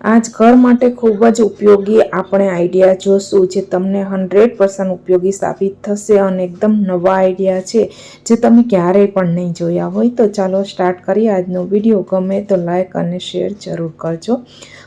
આજ ઘર માટે ખૂબ જ ઉપયોગી આપણે આઈડિયા જોશું જે તમને હંડ્રેડ પર્સન્ટ ઉપયોગી સાબિત થશે અને એકદમ નવા આઈડિયા છે જે તમે ક્યારેય પણ નહીં જોયા હોય તો ચાલો સ્ટાર્ટ કરીએ આજનો વીડિયો. ગમે તો લાઇક અને શેર જરૂર કરજો.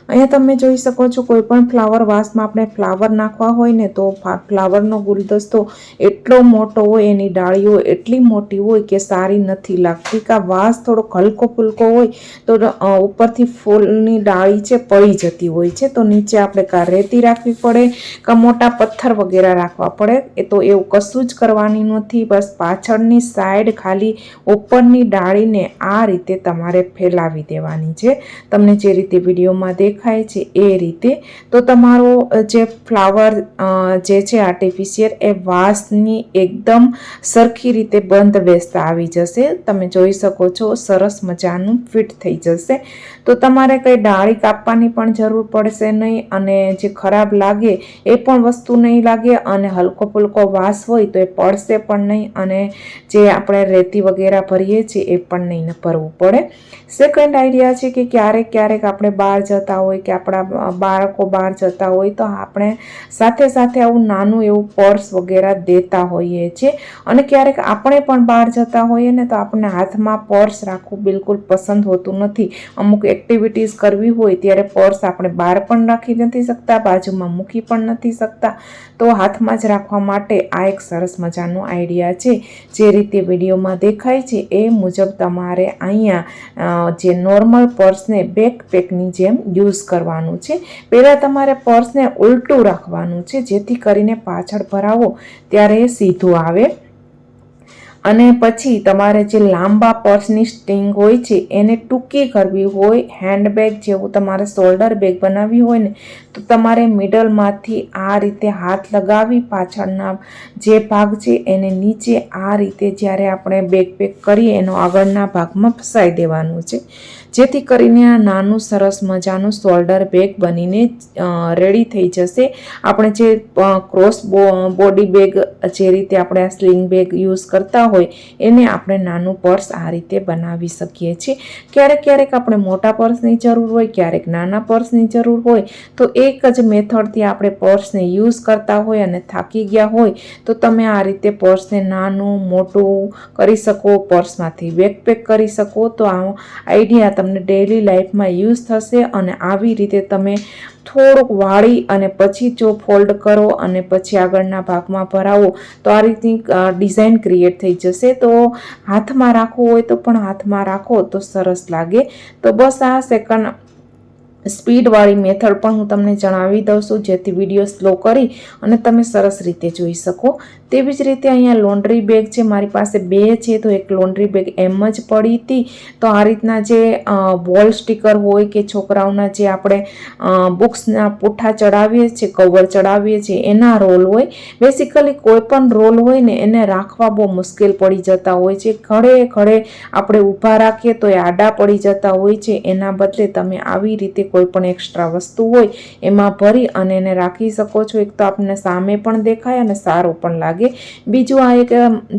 અહીંયા તમે જોઈ શકો છો કોઈ પણ ફ્લાવર વાસમાં આપણે ફ્લાવર નાખવા હોય ને તો ફ્લાવરનો ગુલદસ્તો એટલો મોટો હોય, એની ડાળીઓ એટલી મોટી હોય કે સારી નથી લાગતી. કે વાસ થોડોક હલકો ફુલકો હોય તો ઉપરથી ફૂલની ડાળી છે પડી જતી હોય છે, તો નીચે આપણે કાં રેતી રાખવી પડે, કાં મોટા પથ્થર વગેરે રાખવા પડે. એ તો એવું કશું જ કરવાની નથી, બસ પાછળની સાઈડ ખાલી ઉપરની ડાળીને આ રીતે તમારે ફેલાવી દેવાની છે. તમને જે રીતે વિડીયોમાં દેખાય છે એ રીતે. તો તમારો જે ફ્લાવર જે છે આર્ટિફિશિયલ એ વાસની એકદમ સરખી રીતે બંધ બેસતા આવી જશે. તમે જોઈ શકો છો, સરસ મજાનું ફિટ થઈ જશે. તો તમારે કંઈ ડાળી કાપવાની પણ જરૂર પડશે નહીં અને જે ખરાબ લાગે એ પણ વસ્તુ નહીં લાગે અને હલકો ફુલકો વાસ હોય તો એ પડશે પણ નહીં અને જે આપણે રેતી વગેરે ભરીએ છીએ એ પણ નહીં ભરવું પડે. સેકન્ડ આઈડિયા છે કે ક્યારેક ક્યારેક આપણે બહાર જતા હોય કે આપણા બાળકો બહાર જતા હોય તો આપણે સાથે સાથે આવું નાનું એવું પર્સ વગેરે દેતા હોઈએ છીએ અને ક્યારેક આપણે પણ બહાર જતા હોઈએ ને તો આપણને હાથમાં પર્સ રાખવું બિલકુલ પસંદ હોતું નથી. અમુક એક્ટિવિટીઝ કરવી હોય ત્યારે પર્સ આપણે બહાર પણ રાખી નથી શકતા, બાજુમાં મૂકી પણ નથી શકતા. તો હાથમાં જ રાખવા માટે આ એક સરસ મજાનો આઈડિયા છે. જે રીતે વિડીયોમાં દેખાય છે એ મુજબ તમારે અહીંયા જે નોર્મલ પર્સને બેકપેકની જેમ યુઝ કરવાનું છે. પહેલાં તમારે પર્સને ઉલટું રાખવાનું છે, જેથી કરીને પાછળ ભરાવો, ત્યારે એ સીધું આવે. અને પછી તમારે જે લાંબા પર્સની સ્ટિંગ હોય છે, એને ટૂંકી કરવી હોય, હેન્ડબેગ જેવું તમારે શોલ્ડર બેગ બનાવવી હોય ને, તો તમારે મિડલમાંથી આ રીતે હાથ લગાવી પાછળના જે ભાગ છે, એને નીચે આ રીતે જ્યારે આપણે બેગ પેક કરીએ, એનો આગળના ભાગમાં ફસાઈ દેવાનું છે. જેથી કરીને આ નાનું સરસ મજાનું શોલ્ડર બેગ બનીને રેડી થઈ જશે. આપણે જે ક્રોસ બોડી બેગ જે રીતે આપણે આ સ્લિંગ બેગ યુઝ કરતા હોય, એને આપણે નાનું પર્સ આ રીતે બનાવી શકીએ છીએ. ક્યારેક ક્યારેક આપણે મોટા પર્સની જરૂર હોય, ક્યારેક નાના પર્સની જરૂર હોય, તો એક જ મેથડથી આપણે પર્સને યુઝ કરતા હોય અને થાકી ગયા હોય, તો તમે આ રીતે પર્સને નાનું, મોટું કરી શકો પર્સમાંથી બેકપેક કરી શકો. તો આ આઈડિયા તમને ડેલી લાઈફમાં યુઝ થશે અને આવી રીતે તમે થોડુંક વાળી અને પછી જો ફોલ્ડ કરો અને પછી આગળના ભાગમાં ભરાવો, તો આ રીતની ડિઝાઇન ક્રિએટ થઈ જશે. તો હાથમાં રાખવું હોય તો પણ હાથમાં રાખો, તો સરસ લાગે. તો બસ આ સેકન્ડ સ્પીડવાળી મેથડ પણ હું તમને જણાવી દઉં છું, જેથી વીડિયો સ્લો કરી અને તમે સરસ રીતે જોઈ શકો. તેવી જ રીતે અહીંયા લોન્ડ્રી બેગ છે, મારી પાસે બે છે, તો એક લોન્ડ્રી બેગ એમ જ પડી હતી. તો આ રીતના જે વોલ સ્ટીકર હોય કે છોકરાઓના જે આપણે બુક્સના પુઠ્ઠા ચડાવીએ છીએ કવર ચડાવીએ છીએ, એના રોલ હોય. બેસિકલી કોઈ પણ રોલ હોય ને એને રાખવા બહુ મુશ્કેલ પડી જતા હોય છે. ખડે ખડે આપણે ઊભા રાખીએ તો એ આડા પડી જતા હોય છે. એના બદલે તમે આવી રીતે કોઈ પણ એક્સ્ટ્રા વસ્તુ હોય, એમાં ભરી અને એને રાખી શકો છો. એક તો આપને સામે પણ દેખાય અને સારું પણ લાગે. બીજું આ એક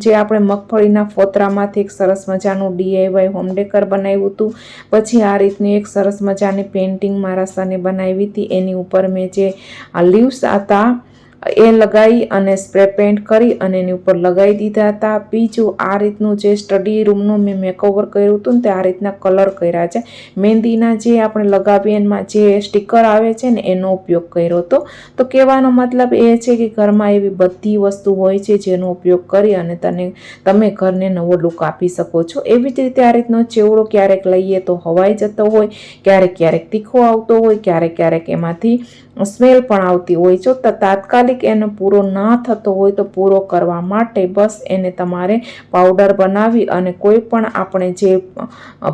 જે આપણે મગફળીના ફોતરામાંથી એક સરસ મજાનું ડીઆઈવાય હોમ ડેકર બનાવ્યું હતું. પછી આ રીતની એક સરસ મજાની પેઇન્ટિંગ મારા સને બનાવી હતી. એની ઉપર મેં જે લીવ્સ હતા એ લગાવી અને સ્પ્રે પેન્ટ કરી અને એની ઉપર લગાવી દીધા હતા. બીજું, આ રીતનું જે સ્ટડી રૂમનું મેં મેકઓવર કર્યું હતું ને તે આ રીતના કલર કર્યા છે. મહેંદીના જે આપણે લગાવીએ એમાં જે સ્ટીકર આવે છે ને એનો ઉપયોગ કર્યો હતો. તો કહેવાનો મતલબ એ છે કે ઘરમાં એવી બધી વસ્તુ હોય છે જેનો ઉપયોગ કરી અને તને, તમે ઘરને નવો લુક આપી શકો છો. એવી જ રીતે આ રીતનો ચેવડો ક્યારેક લઈએ તો હવાઈ જતો હોય, ક્યારેક ક્યારેક તીખો આવતો હોય, ક્યારેક ક્યારેક એમાંથી સ્મેલ પણ આવતી હોય છે. તો તાત્કાલિક એનો પૂરો ના થતો હોય તો પૂરો કરવા માટે બસ એને તમારે પાવડર બનાવી અને કોઈ પણ આપણે જે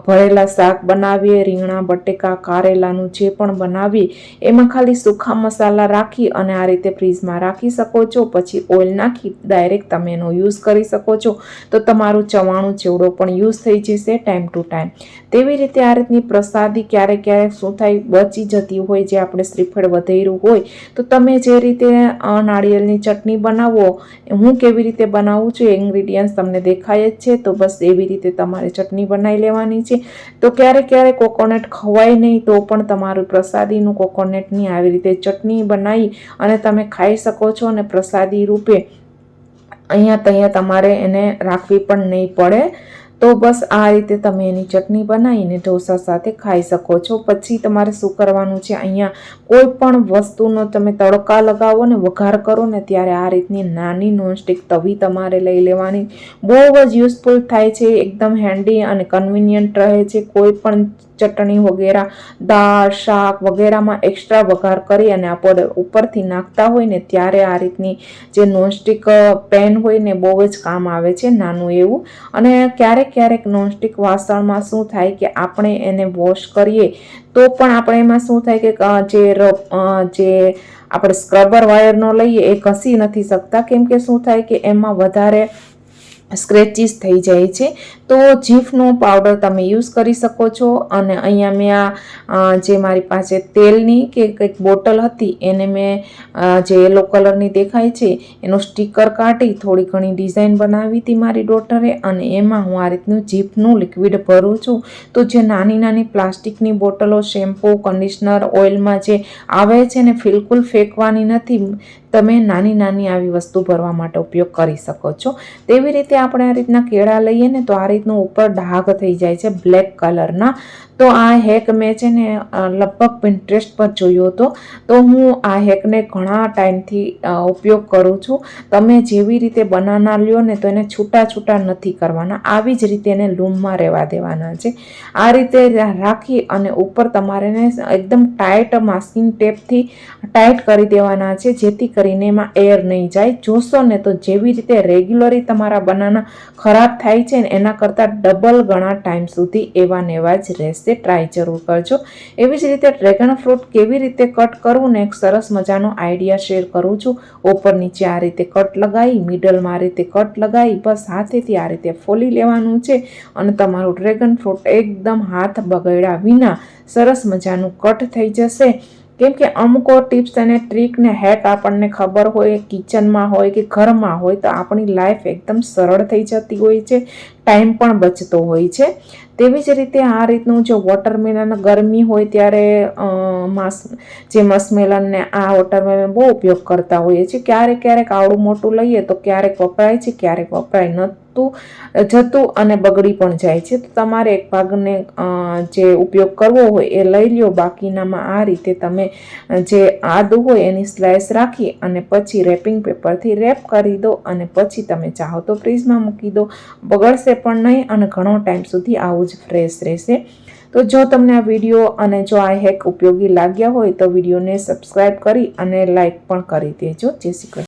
ભરેલા શાક બનાવીએ, રીંગણા, બટેકા, કારેલાનું જે પણ બનાવીએ, એમાં ખાલી સૂખા મસાલા રાખી અને આ રીતે ફ્રીજમાં રાખી શકો છો. પછી ઓઇલ નાખી ડાયરેક્ટ તમે એનો યુઝ કરી શકો છો. તો તમારું ચવાણું, ચેવડો પણ યુઝ થઈ જશે ટાઈમ ટુ ટાઈમ. તેવી રીતે આ રીતની પ્રસાદી ક્યારેક ક્યારેક શું થાય, બચી જતી હોય, જે આપણે શ્રીફળ વધેરું હોય, તો તમે જે રીતે નાળિયેરની ચટણી બનાવો હું કેવી રીતે બનાવું છું ઇન્ગ્રીડિયન્ટ્સ તમને દેખાય જ છે, તો બસ એવી રીતે તમારે ચટણી બનાવી લેવાની છે. તો ક્યારેક ક્યારેક કોકોનટ ખવાય નહીં, તો પણ તમારું પ્રસાદીનું કોકોનટની આવી રીતે ચટણી બનાવી અને તમે ખાઈ શકો છો અને પ્રસાદી રૂપે અહીંયા ત્યાં તમારે એને રાખવી પણ નહીં પડે. તો બસ આ રીતે તમે એની ચટણી બનાવીને ઢોસા સાથે ખાઈ શકો છો. પછી તમારે શું કરવાનું છે? અહીંયા કોઈ પણ વસ્તુનો તમે તડકા લગાવો ને વઘાર કરો ને ત્યારે આ રીતની નાની નોનસ્ટિક તવી તમારે લઈ લેવાની. બહુ જ યુઝફુલ થાય છે, એકદમ હેન્ડી અને કન્વિનિયન્ટ રહે છે. કોઈ પણ ચટણી વગેરે, દાળ, શાક વગેરેમાં એક્સ્ટ્રા વઘાર કરી અને આપણે ઉપરથી નાખતા હોય ને ત્યારે આ રીતની જે નોનસ્ટિક પેન હોય ને બહુ જ કામ આવે છે નાનું એવું. અને ક્યારેક ક્યારેક નોનસ્ટિક વાસણમાં શું થાય કે આપણે એને વોશ કરીએ તો પણ આપણે એમાં શું થાય કે જે જે આપણે સ્ક્રબર વાયરનો લઈએ એ ઘસી નથી શકતા. કેમ કે શું થાય કે એમાં વધારે સ્ક્રેચીસ થઈ જાય છે. તો જીફનો પાવડર તમે યુઝ કરી શકો છો અને અહીંયા મેં આ જે મારી પાસે તેલની કે કંઈક બોટલ હતી એને મેં જે યલો કલરની દેખાય છે એનો સ્ટીકર કાઢી થોડી ઘણી ડિઝાઇન બનાવી હતી મારી ડોટરે અને એમાં હું આ રીતનું જીફનું લિક્વિડ ભરું છું. તો જે નાની નાની પ્લાસ્ટિકની બોટલો, શેમ્પૂ, કન્ડિશનર, ઓઇલમાં જે આવે છે ને બિલકુલ ફેંકવાની નથી, તમે નાની નાની આવી વસ્તુ ભરવા માટે ઉપયોગ કરી શકો છો. તેવી રીતે આપણે આ રીતના કેળા લઈએ ને તો આ રીતનું ઉપર ડાઘ થઈ જાય છે બ્લેક કલરના. તો આ હેક મેં છે ને લગભગ પિન્ટરેસ્ટ પર જોયો હતો. તો હું આ હેકને ઘણા ટાઈમથી ઉપયોગ કરું છું. તમે જેવી રીતે બનાના લ્યો ને તો એને છૂટા છૂટા નથી કરવાના. આવી જ રીતે એને લૂમમાં રહેવા દેવાના છે. આ રીતે રાખી અને ઉપર તમારે એકદમ ટાઈટ માસ્કિંગ ટેપથી ટાઈટ કરી દેવાના છે, જેથી કરીને એમાં એર નહીં જાય. જોશો ને તો જેવી રીતે રેગ્યુલરી તમારા બનાના ખરાબ થાય છે ને, એના કરતાં ડબલ ગણા ટાઈમ સુધી એવા ને એવા જ રહેશે. ટ્રાય જરૂર કરજો. એવી જ રીતે ડ્રેગન ફ્રૂટ કેવી રીતે કટ કરવું ને એક સરસ મજાનો આઈડિયા શેર કરું છું. ઉપર નીચે આ રીતે કટ લગાવી મિડલમાં આ રીતે કટ લગાવી બસ હાથેથી આ રીતે ફોલી લેવાનું છે અને તમારું ડ્રેગન ફ્રૂટ એકદમ હાથ બગડ્યા વિના સરસ મજાનું કટ થઈ જશે. કેમ કે અમુક ટિપ્સ અને ટ્રીક ને હેક આપણને ખબર હોય કિચનમાં હોય કે ઘરમાં હોય તો આપણી લાઈફ એકદમ સરળ થઈ જતી હોય છે. ટાઈમ પણ બચતો હોય છે. તેવી જ રીતે આ રીતનું જો વોટરમેલન ગરમી હોય ત્યારે માસ, જે મસમેલનને આ વોટરમેલન બહુ ઉપયોગ કરતા હોઈએ છીએ. ક્યારેક ક્યારેક આવડું મોટું લઈએ તો ક્યારેક વપરાય છે, ક્યારેક વપરાય નહોતું, જતું અને બગડી પણ જાય છે. તો તમારે એક ભાગને જે ઉપયોગ કરવો હોય એ લઈ લ્યો. બાકીનામાં આ રીતે તમે જે આદુ હોય એની સ્લાઇસ રાખી અને પછી રેપિંગ પેપરથી રેપ કરી દો અને પછી તમે ચાહો તો ફ્રીજમાં મૂકી દો. બગડશે પણ નહીં અને ઘણો ટાઈમ સુધી આવું જ ફ્રેશ રહેશે. તો જો તમને આ વીડિયો અને જો આ હેક ઉપયોગી લાગ્યા હોય તો વિડીયોને સબસ્ક્રાઈબ કરી અને લાઈક પણ કરી દેજો. જય શ્રી કૃષ્ણ.